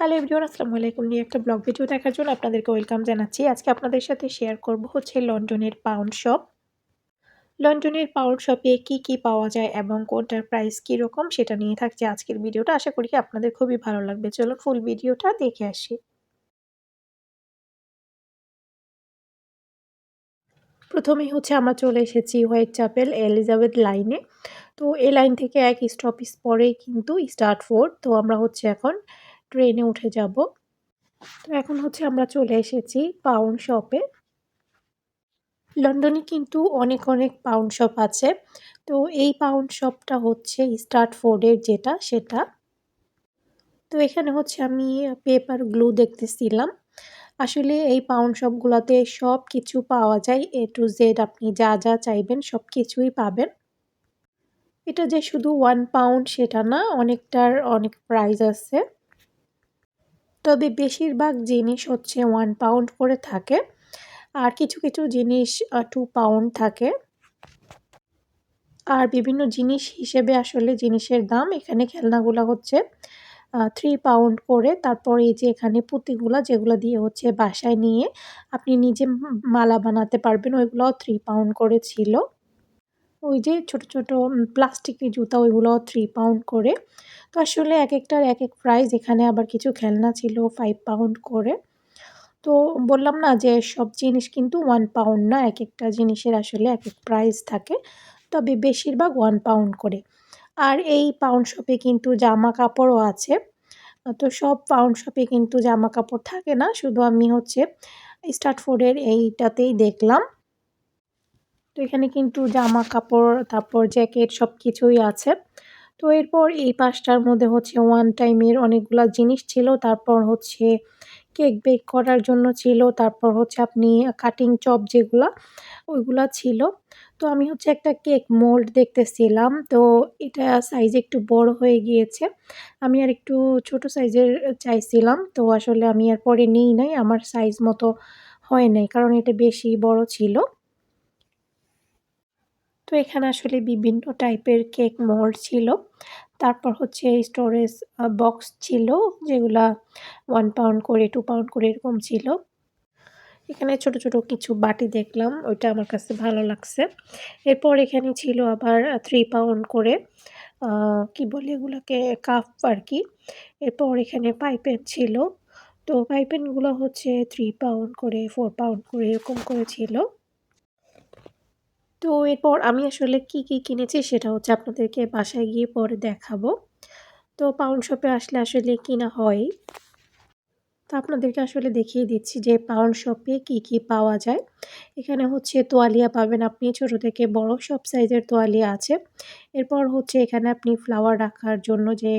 Hello everyone, আসসালামু আলাইকুম। নিয়ে একটা ব্লগ ভিডিও দেখার জন্য আপনাদেরকে ওয়েলকাম জানাচ্ছি। আজকে আপনাদের সাথে শেয়ার করব হচ্ছে লন্ডনের পাউন্ড শপ। লন্ডনের পাউন্ড শপে কি কি পাওয়া যায় এবং কোনটার প্রাইস কীরকম সেটা নিয়ে থাকছে আজকের ভিডিওটা। আশা করি আপনাদের খুবই ভালো লাগবে। চলো ফুল ভিডিওটা দেখে আসি। প্রথমেই হচ্ছে আমরা চলে এসেছি হোয়াইট চ্যাপেল এলিজাবেথ লাইনে। তো এই লাইন থেকে এক স্টপিস পরেই কিন্তু স্টার্ট ফোর্ড তো আমরা হচ্ছে এখন ট্রেনে উঠে যাব। তো এখন হচ্ছে আমরা চলে এসেছি পাউন্ড শপে লন্ডনে কিন্তু অনেক অনেক পাউন্ড শপ আছে। তো এই পাউন্ড শপটা হচ্ছে স্টার্ট ফোর্ডের যেটা, সেটা। তো এখানে হচ্ছে আমি পেপার গ্লু দেখতেছিলাম। আসলে এই পাউন্ড শপগুলোতে সব কিছু পাওয়া যায়। এ টু জেড আপনি যা যা চাইবেন সব কিছুই পাবেন। এটা যে শুধু ওয়ান পাউন্ড সেটা না, অনেকটার অনেক প্রাইস আছে। তবে বেশিরভাগ জিনিস হচ্ছে ওয়ান পাউন্ড করে থাকে। আর কিছু কিছু জিনিস টু পাউন্ড থাকে। আর বিভিন্ন জিনিস হিসেবে আসলে জিনিসের দাম, এখানে খেলনাগুলো হচ্ছে থ্রি পাউন্ড করে। তারপর এই যে এখানে পুঁতিগুলো, যেগুলো দিয়ে হচ্ছে বাসায় নিয়ে আপনি নিজে মালা বানাতে পারবেন, ওইগুলোও থ্রি পাউন্ড করে ছিল। ওই যে ছোট ছোট প্লাস্টিকের জুতা ওইগুলো থ্রি পাউন্ড করে। তো আসলে এক একটার এক এক প্রাইস এখানে আবার কিছু খেলনা ছিল ফাইভ পাউন্ড করে। তো বললাম না যে সব জিনিস কিন্তু ওয়ান পাউন্ড না এক একটা জিনিসের আসলে এক এক প্রাইস থাকে। তবে বেশিরভাগ ওয়ান পাউন্ড করে। আর এই পাউন্ড শপে কিন্তু জামা কাপড়ও আছে। তো সব পাউন্ড শপে কিন্তু জামা কাপড় থাকে না। শুধু আমি হচ্ছে স্টার্ট ফুডের এইটাতেই দেখলাম। তো এখানে কিন্তু জামা কাপড় তারপর জ্যাকেট সব কিছুই আছে। তো এরপর এই পাশটার মধ্যে হচ্ছে ওয়ান টাইমের অনেকগুলো জিনিস ছিল। তারপর হচ্ছে কেক বেক করার জন্য ছিল। তারপর হচ্ছে আপনি কাটিং চপ যেগুলো, ওইগুলো ছিল। তো আমি হচ্ছে একটা কেক মোল্ড দেখতেছিলাম। তো এটা সাইজ একটু বড় হয়ে গিয়েছে। আমি আর একটু ছোট সাইজের চাইছিলাম। তো আসলে আমি আর পরে নিই নাই। আমার সাইজ মতো হয় নাই, কারণ এটা বেশি বড় ছিল। তো এখানে আসলে বিভিন্ন টাইপের কেক মোল্ড ছিল। তারপর হচ্ছে স্টোরেজ বক্স ছিল যেগুলা ওয়ান পাউন্ড করে টু পাউন্ড করে এরকম ছিল। এখানে ছোট ছোট কিছু বাটি দেখলাম, ওইটা আমার কাছে ভালো লাগছে। এরপর এখানে ছিল আবার থ্রি পাউন্ড করে কি বলে এগুলোকে কাপ আর কি। এরপর এখানে পাইপেন ছিল। তো পাইপেনগুলো হচ্ছে থ্রি পাউন্ড করে ফোর পাউন্ড করে এরকম করে ছিল তো এরপর আমি আসলে কি কি কিনেছি সেটা হচ্ছে আপনাদেরকে বাসায় গিয়ে পরে দেখাবো। তো পাউন্ড শপে আসলে আসলে কিনা হয়। তো আপনাদেরকে আসলে দেখিয়ে দিচ্ছি যে পাউন্ড শপে কি কি পাওয়া যায়। এখানে হচ্ছে তোয়ালিয়া পাবেন আপনি, ছোট থেকে বড় সব সাইজের তোয়ালিয়া আছে। এরপর হচ্ছে এখানে আপনি ফ্লাওয়ার রাখার জন্য যে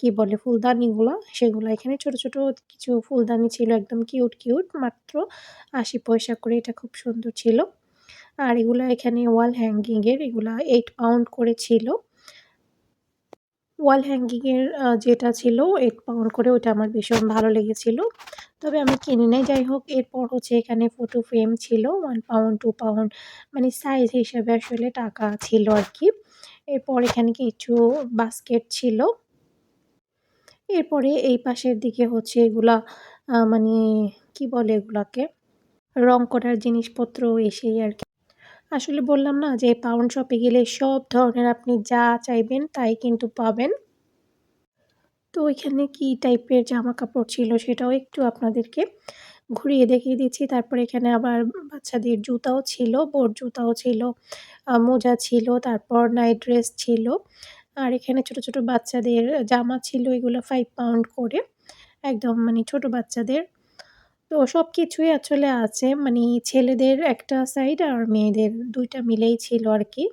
কি বলে ফুলদানিগুলো, সেগুলো এখানে ছোট ছোট কিছু ফুলদানি ছিল, একদম কিউট কিউট মাত্র আশি পয়সা করে। এটা খুব সুন্দর ছিল। আর এগুলো এখানে ওয়াল হ্যাঙ্গিংয়ের এগুলা এইট পাউন্ড করে ছিল। ওয়াল হ্যাঙ্গিংয়ের যেটা ছিল এইট পাউন্ড করে ওটা আমার ভীষণ ভালো লেগেছিল। তবে আমি কিনে নেই, যাই হোক, এরপর হচ্ছে এখানে ফটো ফ্রেম ছিল ওয়ান পাউন্ড টু পাউন্ড মানে সাইজ হিসেবে আসলে টাকা ছিল আর কি এরপর এখানে কিছু বাস্কেট ছিল। এরপরে এই পাশের দিকে হচ্ছে এগুলা মানে কি বলে এগুলাকে, রং করার জিনিসপত্র এসেই আর কি আসলে বললাম না যে পাউন্ড শপে গেলে সব ধরনের আপনি যা চাইবেন তাই কিন্তু পাবেন। তো ওইখানে কি টাইপের জামা কাপড় ছিল সেটাও একটু আপনাদেরকে ঘুরিয়ে দেখিয়ে দিচ্ছি। তারপর এখানে আবার বাচ্চাদের জুতাও ছিল বোট জুতাও ছিল মোজা ছিল, তারপর নাইট ড্রেস ছিল। আর এখানে ছোট ছোট বাচ্চাদের জামা ছিল, এগুলো ফাইভ পাউন্ড করে। একদম মানে ছোট বাচ্চাদের। তো সব কিছুই আসলে আছে। মানে ছেলেদের একটা সাইড আর মেয়েদের দুইটা মিলেই ছিল আর কি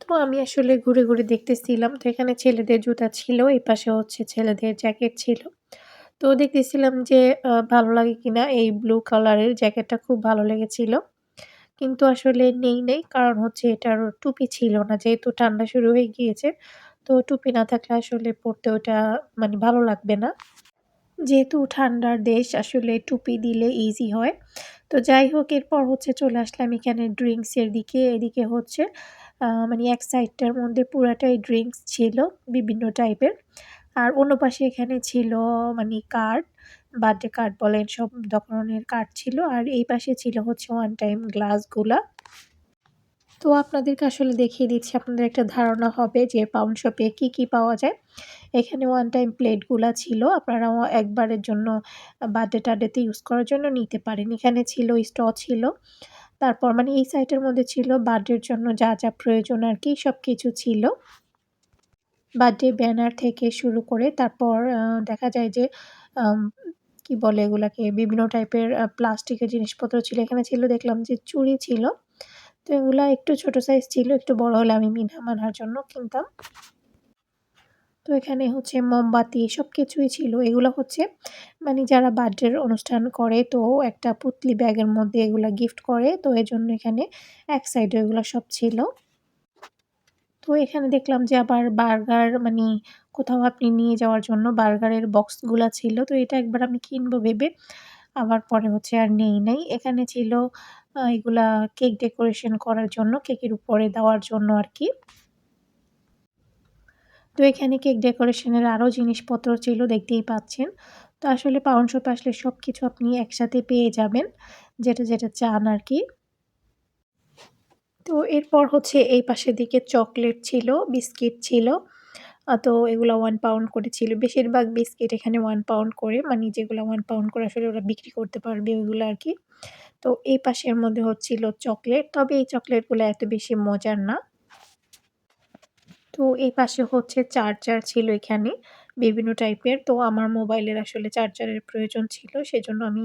তো আমি আসলে ঘুরে ঘুরে দেখতেছিলাম তো এখানে ছেলেদের জুতা ছিল, এই পাশে হচ্ছে ছেলেদের জ্যাকেট ছিল। তো দেখতেছিলাম যে ভালো লাগে কিনা এই ব্লু কালারের জ্যাকেটটা খুব ভালো লেগেছিল। কিন্তু আসলে নেই নেই। কারণ হচ্ছে এটার টুপি ছিল না, যেহেতু ঠান্ডা শুরু হয়ে গিয়েছে। তো টুপি না থাকলে আসলে পরতে ওটা মানে ভালো লাগবে না। যেহেতু ঠান্ডার দেশ, আসলে টুপি দিলে ইজি হয়। তো যাই হোক, এরপর হচ্ছে চলে আসলাম এখানে ড্রিঙ্কসের দিকে। এদিকে হচ্ছে মানে এক সাইডটার মধ্যে পুরাটাই ড্রিঙ্কস ছিল বিভিন্ন টাইপের আর অন্য পাশে এখানে ছিল মানে কার্ড বার্থডে কার্ড বলেন, সব ধরনের কার্ড ছিল। আর এই পাশে ছিল হচ্ছে ওয়ান টাইম গ্লাসগুলা তো আপনাদেরকে আসলে দেখিয়ে দিচ্ছি আপনাদের একটা ধারণা হবে যে পাউন্ড শপে কী কী পাওয়া যায়। এখানে ওয়ান টাইম প্লেটগুলা ছিল আপনারা একবারের জন্য বার্থডে টার্থডেতে ইউজ করার জন্য নিতে পারেন। এখানে ছিল স্ট ছিল, তারপর মানে এই সাইটের মধ্যে ছিল বার্থডের জন্য যা যা প্রয়োজন আর কি সব কিছু ছিল। বার্থডে ব্যানার থেকে শুরু করে তারপর দেখা যায় যে কি বলে এগুলাকে বিভিন্ন টাইপের প্লাস্টিকের জিনিসপত্র ছিল। এখানে ছিল দেখলাম যে চুড়ি ছিল তো এগুলো একটু ছোট সাইজ ছিল, একটু বড় হলে আমি মিনা মানার জন্য কিনতাম। তো এখানে হচ্ছে মোমবাতি সব কিছুই ছিল। এগুলো হচ্ছে মানে যারা বার্থডের অনুষ্ঠান করে, তো একটা পুতলি ব্যাগের মধ্যে এগুলো গিফট করে, তো এজন্য এখানে এক সাইডে এগুলো সব ছিল। তো এখানে দেখলাম যে আবার বার্গার মানে কোথাও আপনি নিয়ে যাওয়ার জন্য বার্গারের বক্সগুলো ছিল, তো এটা একবার আমি কিনবো ভেবে, আবার পরে হচ্ছে আর নেই নাই। এখানে ছিল এগুলা কেক ডেকোরেশন করার জন্য, কেকের উপরে দেওয়ার জন্য আর কি। তো এখানে কেক ডেকোরেশনের আরও জিনিসপত্র ছিল, দেখতেই পাচ্ছেন। তো আসলে পাউন্ড শপে আসলে সব কিছু আপনি একসাথে পেয়ে যাবেন, যেটা যেটা চান আর কি। তো এরপর হচ্ছে এই পাশের দিকে চকলেট ছিল, বিস্কিট ছিল। তো এগুলো ওয়ান পাউন্ড করে ছিল। বেশিরভাগ বিস্কিট এখানে ওয়ান পাউন্ড করে মানে যেগুলো ওয়ান পাউন্ড করে আসলে ওরা বিক্রি করতে পারবে ওইগুলো আর কি। তো এই পাশের মধ্যে হচ্ছিল চকলেট। তবে এই চকলেটগুলো এত বেশি মজার না। তো এই পাশে হচ্ছে চার্জার ছিল এখানে বিভিন্ন টাইপের। তো আমার মোবাইলের আসলে চার্জারের প্রয়োজন ছিল, সেজন্য আমি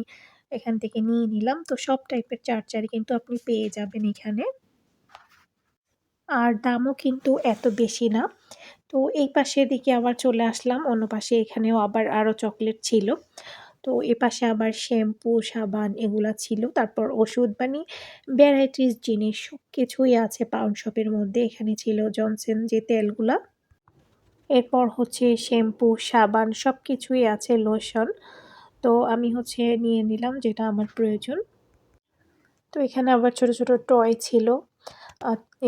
এখান থেকে নিয়ে নিলাম। তো সব টাইপের চার্জারই কিন্তু আপনি পেয়ে যাবেন এখানে। আর দামও কিন্তু এত বেশি না। তো এই পাশে দিকে আবার চলে আসলাম। অন্য পাশে এখানেও আবার আরও চকলেট ছিল। তো এ পাশে আবার শ্যাম্পু, সাবান এগুলা ছিল। তারপর ওষুধ মানে ভ্যারাইটিস জিনিস সব কিছুই আছে পাউন্ড শপের মধ্যে। এখানে ছিল জনসেন যে তেলগুলা। এরপর হচ্ছে শ্যাম্পু, সাবান সব কিছুই আছে লোশন তো আমি হচ্ছে নিয়ে নিলাম যেটা আমার প্রয়োজন। তো এখানে আবার ছোট ছোট টয় ছিল।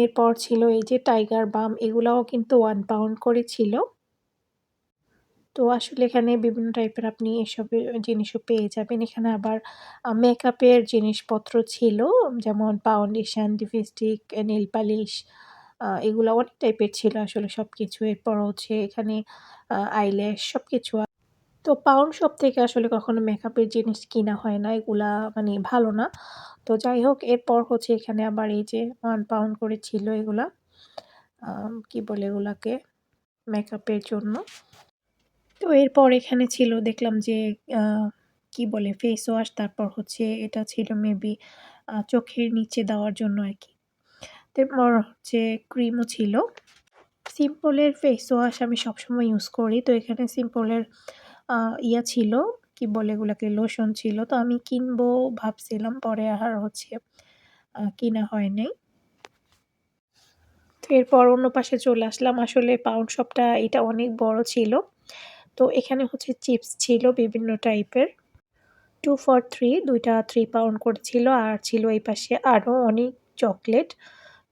এরপর ছিল এই যে টাইগার বাম এগুলাও কিন্তু ওয়ান পাউন্ড করে ছিল। তো আসলে এখানে বিভিন্ন টাইপের আপনি এসব জিনিসও পেয়ে যাবেন। এখানে আবার মেকআপের জিনিসপত্র ছিল, যেমন ফাউন্ডেশন লিপস্টিক নীল পালিশ এগুলো অনেক টাইপের ছিল আসলে সব কিছু এরপর হচ্ছে এখানে আইল্যাশ সব কিছু তো পাউন্ড শপ থেকে আসলে কখনো মেকআপের জিনিস কিনা হয় না, এগুলা মানে ভালো না। তো যাই হোক, এরপর হচ্ছে এখানে আবার এই যে ওয়ান পাউন্ড করে ছিল এগুলা কি বলে এগুলাকে? মেকআপের জন্য। তো এরপর এখানে ছিল দেখলাম যে কি বলে ফেস ওয়াশ তারপর হচ্ছে এটা ছিল মেবি চোখের নিচে দেওয়ার জন্য আর কি। তারপর হচ্ছে ক্রিমও ছিল। সিম্পলের ফেস ওয়াশ আমি সবসময় ইউজ করি। তো এখানে সিম্পলের ইয়া ছিল, কি বলে এগুলোকে লোশন ছিল। তো আমি কিনবো ভাবছিলাম, পরে আর হচ্ছে কিনা হয় নাই। তো এরপর অন্য পাশে চলে আসলাম। আসলে পাউন্ড শপটা এটা অনেক বড় ছিল। তো এখানে হচ্ছে চিপস ছিল বিভিন্ন টাইপের। টু ফর থ্রি দুইটা থ্রি পাউন্ড করে ছিল আর ছিল এই পাশে আরও অনেক চকলেট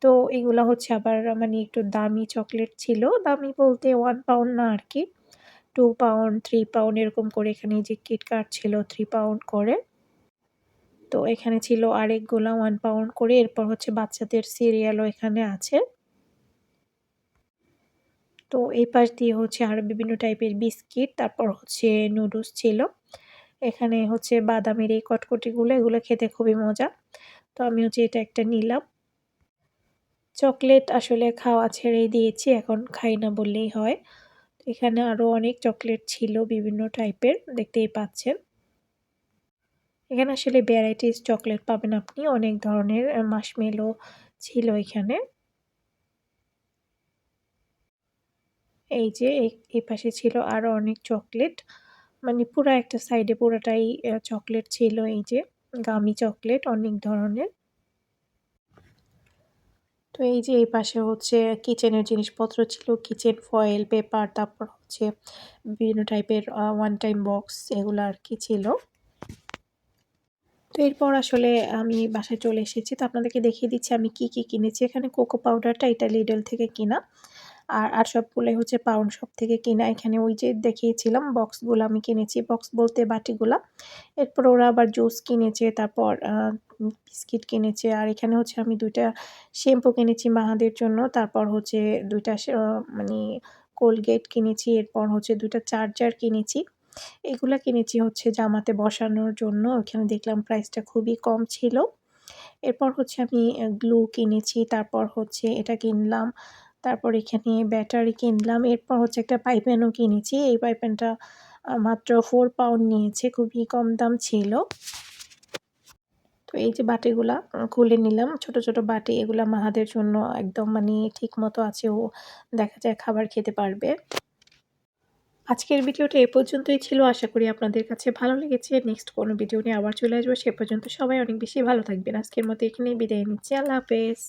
তো এগুলো হচ্ছে আবার মানে একটু দামি চকলেট ছিল। দামি বলতে ওয়ান পাউন্ড না আর কি। টু পাউন্ড থ্রি পাউন্ড এরকম করে এখানে যে কিটকাট ছিল থ্রি পাউন্ড করে। তো এখানে ছিল আরেকগুলা ওয়ান পাউন্ড করে। এরপর হচ্ছে বাচ্চাদের সিরিয়ালও এখানে আছে। তো এই পাশ দিয়ে হচ্ছে আরও বিভিন্ন টাইপের বিস্কিট, তারপর হচ্ছে নুডলস ছিল। এখানে হচ্ছে বাদামের এই কটকটিগুলো, এগুলো খেতে খুবই মজা। তো আমি হচ্ছে এটা একটা নিলাম। চকলেট আসলে খাওয়া ছেড়েই দিয়েছি, এখন খাই না বললেই হয়। এখানে আরও অনেক চকলেট ছিল বিভিন্ন টাইপের, দেখতেই পাচ্ছেন। এখানে আসলে ভ্যারাইটিস চকলেট পাবেন আপনি, অনেক ধরনের মাসমেলো ছিল এখানে। এই যে এই পাশে ছিল আরও অনেক চকলেট। মানে পুরো একটা সাইডে পুরোটাই চকলেট ছিল এই যে গামি চকলেট অনেক ধরনের। তো এই যে এই পাশে হচ্ছে কিচেনের জিনিসপত্র ছিল কিচেন ফয়েল পেপার তারপর হচ্ছে বিভিন্ন টাইপের ওয়ান টাইম বক্স এগুলো আর কি ছিল। তো এরপর আসলে আমি বাসায় চলে এসেছি। তো আপনাদেরকে দেখিয়ে দিচ্ছি আমি কি কি কিনেছি। এখানে কোকো পাউডারটা এটা লিডল থেকে কিনা। আর আর সবগুলোই হচ্ছে পাউন্ড শপ থেকে কেনা এখানে ওই যে দেখিয়েছিলাম বক্সগুলো আমি কিনেছি বক্স বলতে বাটিগুলা। এরপর ওরা আবার জুস কিনেছে, তারপর বিস্কিট কিনেছে। আর এখানে হচ্ছে আমি দুইটা শ্যাম্পু কিনেছি মাহাদের জন্য, তারপর হচ্ছে দুইটা মানে কোলগেট কিনেছি, এরপর হচ্ছে দুইটা চার্জার কিনেছি। এগুলা কিনেছি হচ্ছে জামাতে বসানোর জন্য, ওখানে দেখলাম প্রাইসটা খুবই কম ছিল। এরপর হচ্ছে আমি গ্লু কিনেছি, তারপর হচ্ছে এটা কিনলাম। তারপর এখানে ব্যাটারি কিনলাম। এরপর হচ্ছে একটা পাইপ্যানও কিনেছি। এই পাইপ্যানটা মাত্র ফোর পাউন্ড নিয়েছে। খুবই কম দাম ছিল। তো এই যে বাটিগুলা খুলে নিলাম। ছোট ছোট বাটি, এগুলা মাহাদের জন্য একদম মানে ঠিক মতো আছে। ও দেখা যায় খাবার খেতে পারবে। আজকের ভিডিওটা এ পর্যন্তই ছিল। আশা করি আপনাদের কাছে ভালো লেগেছে। নেক্সট কোনো ভিডিও নিয়ে আবার চলে আসব। সে পর্যন্ত সবাই অনেক বেশি ভালো থাকবেন। আজকের মতো এখানেই বিদায় নিচ্ছি। আল্লাহ হাফেজ।